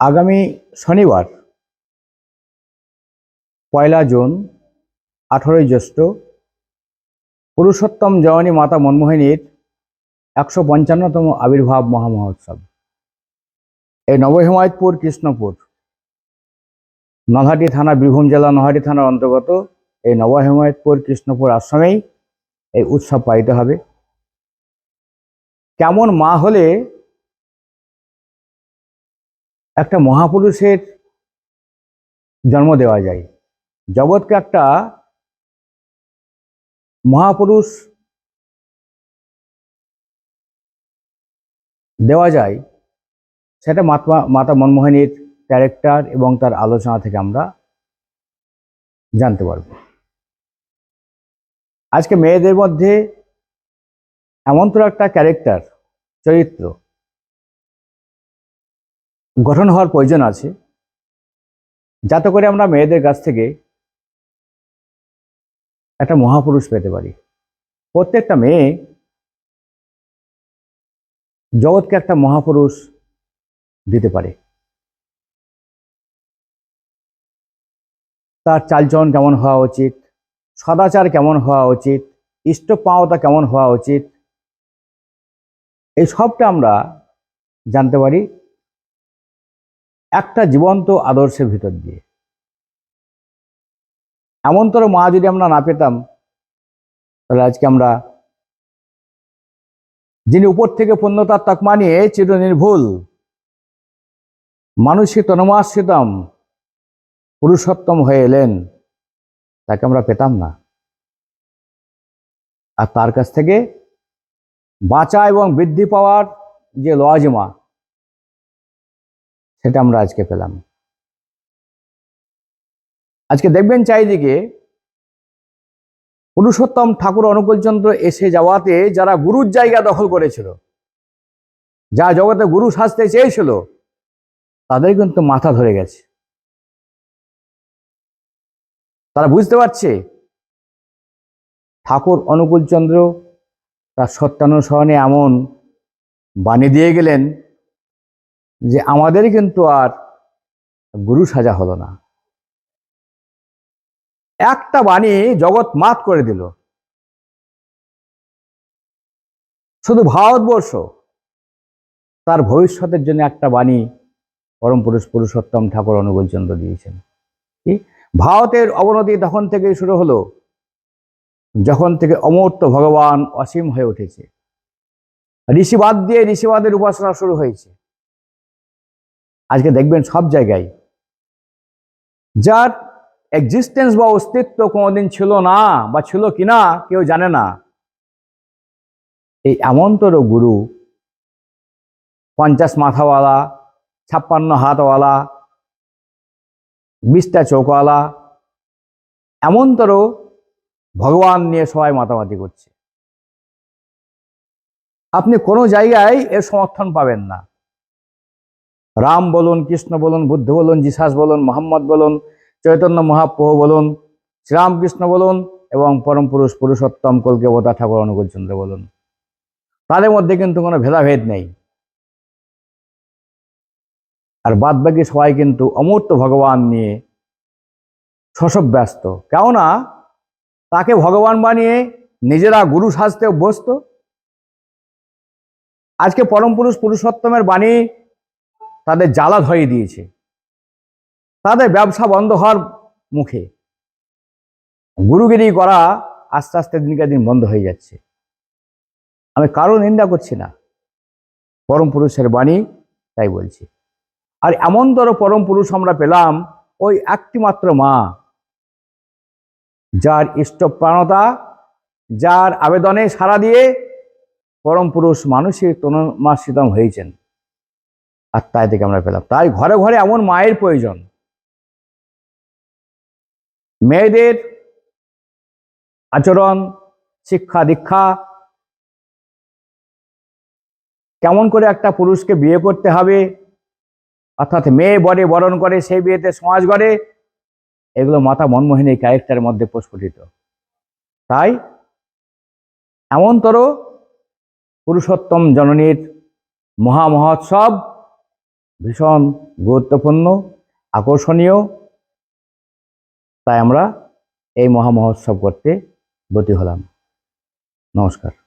আগামী শনিবার, পয়লা জুন, আঠেরোই জ্যৈষ্ঠ, পুরুষোত্তম জয়নী মাতা মনমোহিনীর একশো পঞ্চান্নতম আবির্ভাব মহামহোৎসব। এই নবহিমায়তপুর কৃষ্ণপুর, নলহাটি থানা, বীরভূম জেলা নলহাটি থানার অন্তর্গত এই নবহিমায়তপুর কৃষ্ণপুর আশ্রমেই এই উৎসব পালিত হবে। কেমন মা হলে একটা মহাপুরুষের জন্ম দেওয়া যায়। জগৎকে একটা মহাপুরুষ দেওয়া যায়, সেটা মাতা মাতা মনমোহিনীর ক্যারেক্টার এবং তার আলোচনা থেকে আমরা জানতে পারব। আজকে মেয়েদের মধ্যে এমন তো একটা ক্যারেক্টার চরিত্র গঠন হওয়ার প্রয়োজন আছে। যাতে করে আমরা মেয়েদের কাছ থেকে একটা মহাপুরুষ পেতে পারি। প্রত্যেকটা মেয়ে জগৎকে একটা মহাপুরুষ দিতে পারে। তার চালচলন কেমন হওয়া উচিত? সদাচার কেমন হওয়া উচিত? ইষ্টপাওতা কেমন হওয়া উচিত? এই সবটা আমরা জানতে পারি। একটা জীবন্ত আদর্শের ভিতর দিয়ে। এমনতর মা যদি আমরা না পেতাম, তাহলে আজকে আমরা যিনি উপর থেকে পূর্ণতার তকমা নিয়ে চিরনির্ভুল মানুষই তনমাশ্রিতম পুরুষোত্তম হয়ে এলেন, তাকে আমরা পেতাম না। আর তার কাছ থেকে বাঁচা এবং বৃদ্ধি পাওয়ার যে লজমা সেটা আমরা আজকে পেলাম। আজকে দেখবেন চারিদিকে পুরুষোত্তম ঠাকুর অনুকূলচন্দ্র এসে যাওয়াতে যারা গুরুর জায়গা দখল করেছিল, যা জগতে গুরু সাজতে চেয়েছিল, তাদের কিন্তু মাথা ধরে গেছে। তারা বুঝতে পারছে, ঠাকুর অনুকূলচন্দ্র তার সত্যানুসরণে এমন বাণী দিয়ে গেলেন যে আমাদের কিন্তু আর গুরু সাজা হলো না। একটা বাণী জগৎ মাত করে দিল। শুধু ভারতবর্ষ, তার ভবিষ্যতের জন্য একটা বাণী পরম পুরুষ পুরুষোত্তম ঠাকুর অনুকূলচন্দ্র দিয়েছেন। কি? ভারতের অবনতি তখন থেকেই শুরু হলো, যখন থেকে অমূর্ত ভগবান অসীম হয়ে উঠেছে। ঋষিবাদ দিয়ে ঋষিবাদের উপাসনা শুরু হয়েছে। আজকে দেখবেন সব জায়গায়। যার এক্সিস্টেন্স বা অস্তিত্ব কোনোদিন ছিল না বা ছিল কিনা কেউ জানে না। এই এমনতর গুরু, পঞ্চাশ মাথাওয়ালা, ছাপ্পান্ন হাতওয়ালা, বিশটা চোখওয়ালা এমনতর ভগবান নিয়ে সবাই মাতামাতি করছে। আপনি কোনো জায়গায় এর সমর্থন পাবেন না। রাম বলুন, কৃষ্ণ বলুন, বুদ্ধ বলুন, জিসাস বলুন, মোহাম্মদ বলুন, চৈতন্য মহাপ্রভু বলুন, শ্রীরামকৃষ্ণ বলুন এবং পরম পুরুষ পুরুষোত্তম কলকে কলকেবতা ঠাকুর অনুকূলচন্দ্র বলুন। তাদের মধ্যে কিন্তু কোনো ভেদাভেদ নেই। আর বাদ বাকি সবাই কিন্তু অমূর্ত ভগবান নিয়ে শসব ব্যস্ত। কেননা তাকে ভগবান বানিয়ে নিজেরা গুরু সাজতে অভ্যস্ত আজকে পরম পুরুষ পুরুষোত্তমের বাণী তাদের জ্বালা ধরিয়ে দিয়েছে। তাদের ব্যবসা বন্ধ হওয়ার মুখে গুরুগিরি করা আস্তে আস্তে দিনকে দিন বন্ধ হয়ে যাচ্ছে। আমি কারও নিন্দা করছি না। পরম পুরুষের বাণী তাই বলছি। আর এমনতর পরম পুরুষ আমরা পেলাম, ওই একটি মাত্র মা, যার ইষ্টপ্রাণতা যার আবেদনে সাড়া দিয়ে পরম পুরুষ মানুষের তনুমাশ্রিতম হয়েছেন। আর তাই থেকে আমরা পেলাম। তাই ঘরে ঘরে এমন মায়ের প্রয়োজন। মেয়েদের আচরণ, শিক্ষা, দীক্ষা, কেমন করে একটা পুরুষকে বিয়ে করতে হবে, অর্থাৎ মেয়ে বরে বরণ করে সেই বিয়েতে সমাজ গড়ে, এগুলো মাতা মনমোহিনী ক্যারেক্টারের মধ্যে প্রস্ফুটিত। তাই এমনতর পুরুষোত্তম জননীর মহা মহোৎসব ভীষণ গুরুত্বপূর্ণ আকর্ষণীয়। তাই আমরা এই মহামহোৎসব করতে ব্রতী হলাম। নমস্কার।